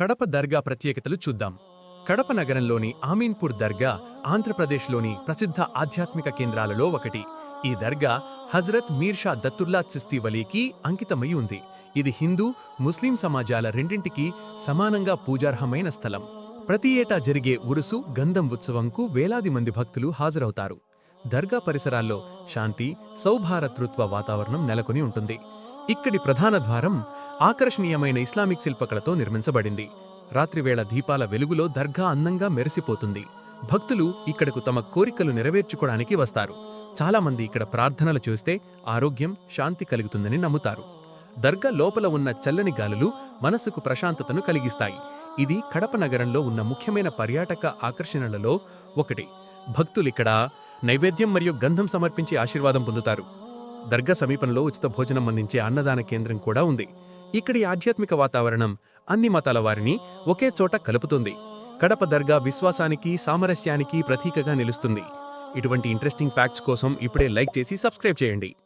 కడప దర్గా ప్రత్యేకతలు చూద్దాం. కడప నగరంలోని ఆమీన్పూర్ దర్గా ఆంధ్రప్రదేశ్లోని ప్రసిద్ధ ఆధ్యాత్మిక కేంద్రాలలో ఒకటి. ఈ దర్గా హజరత్ మీర్షా దత్తుల్లా చిస్తీ వలీకి అంకితమై ఉంది. ఇది హిందూ ముస్లిం సమాజాల రెండింటికి సమానంగా పూజార్హమైన స్థలం. ప్రతి ఏటా జరిగే ఉరుసు గంధం ఉత్సవంకు వేలాది మంది భక్తులు హాజరవుతారు. దర్గా పరిసరాల్లో శాంతి సౌభారతృత్వ వాతావరణం నెలకొని ఉంటుంది. ఇక్కడి ప్రధాన ద్వారం ఆకర్షణీయమైన ఇస్లామిక్ శిల్పకళతో నిర్మించబడింది. రాత్రివేళ దీపాల వెలుగులో దర్గా అందంగా మెరిసిపోతుంది. భక్తులు ఇక్కడకు తమ కోరికలు నెరవేర్చుకోవడానికి వస్తారు. చాలామంది ఇక్కడ ప్రార్థనలు చేస్తే ఆరోగ్యం శాంతి కలుగుతుందని నమ్ముతారు. దర్గా లోపల ఉన్న చల్లని గాలులు మనసుకు ప్రశాంతతను కలిగిస్తాయి. ఇది కడప నగరంలో ఉన్న ముఖ్యమైన పర్యాటక ఆకర్షణలలో ఒకటి. భక్తులిక్కడ నైవేద్యం మరియు గంధం సమర్పించి ఆశీర్వాదం పొందుతారు. దర్గా సమీపంలో ఉచిత భోజనం అందించే అన్నదాన కేంద్రం కూడా ఉంది. ఇక్కడి ఆధ్యాత్మిక వాతావరణం అన్ని మతాల వారిని ఒకే చోట కలుపుతుంది. కడప దర్గా విశ్వాసానికి సామరస్యానికి ప్రతీకగా నిలుస్తుంది. ఇటువంటి ఇంట్రెస్టింగ్ ఫ్యాక్ట్స్ కోసం ఇప్పుడే లైక్ చేసి సబ్స్క్రైబ్ చేయండి.